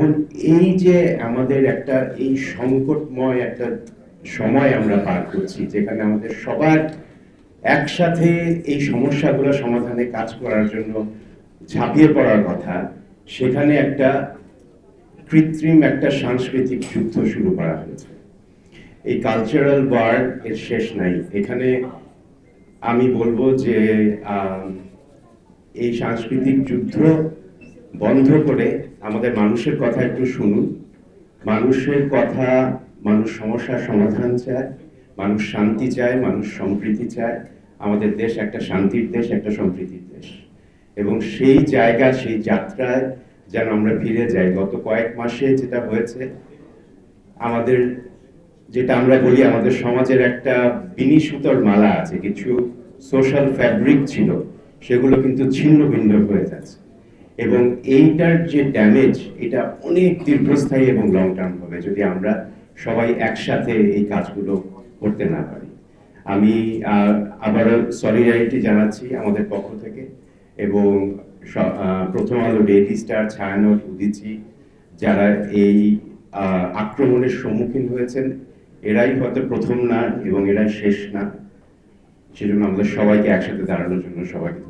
এখন এই যে আমাদের একটা, এই সংকটময় একটা সময় আমরা পার করছি, যেখানে আমাদের সবার একসাথে এই সমস্যাগুলো সমাধানে কাজ করার জন্য ঝাঁপিয়ে পড়ার কথা, সেখানে একটা কৃত্রিম একটা সাংস্কৃতিক যুদ্ধ শুরু করা হয়েছে। এই কালচারাল ওয়ার এর শেষ নাই। এখানে আমি বলব যে এই সাংস্কৃতিক যুদ্ধ বন্ধ করে আমাদের মানুষের কথা একটু শুনুন। মানুষের কথা মানুষ সমস্যার সমাধান চায়, মানুষ শান্তি চায়, মানুষ সম্প্রীতি চায়। আমাদের দেশ একটা শান্তির দেশ, একটা সম্প্রীতির দেশ। এবং সেই জায়গা, সেই যাত্রায় যেন আমরা ফিরে যাই। গত কয়েক মাসে যেটা হয়েছে, আমাদের যেটা আমরা বলি আমাদের সমাজের একটা বিনি মালা আছে, কিছু সোশ্যাল ফ্যাব্রিক ছিল, সেগুলো কিন্তু ছিন্ন ভিন্ন হয়ে যাচ্ছে। এবং এইটার যে ড্যামেজ এটা অনেক দীর্ঘস্থায়ী এবং লং টার্ম হবে যদি আমরা সবাই একসাথে এই কাজগুলো করতে না পারি। আমি আবারও সলিডারিটি জানাচ্ছি আমাদের পক্ষ থেকে এবং প্রথম আলো ডেইলি স্টার ছায়ানট উদিচি যারা এই আক্রমণের সম্মুখীন হয়েছেন, এরাই হয়তো প্রথম না এবং এরাই শেষ না। সেজন্য আমাদের সবাইকে একসাথে দাঁড়ানোর জন্য সবাইকে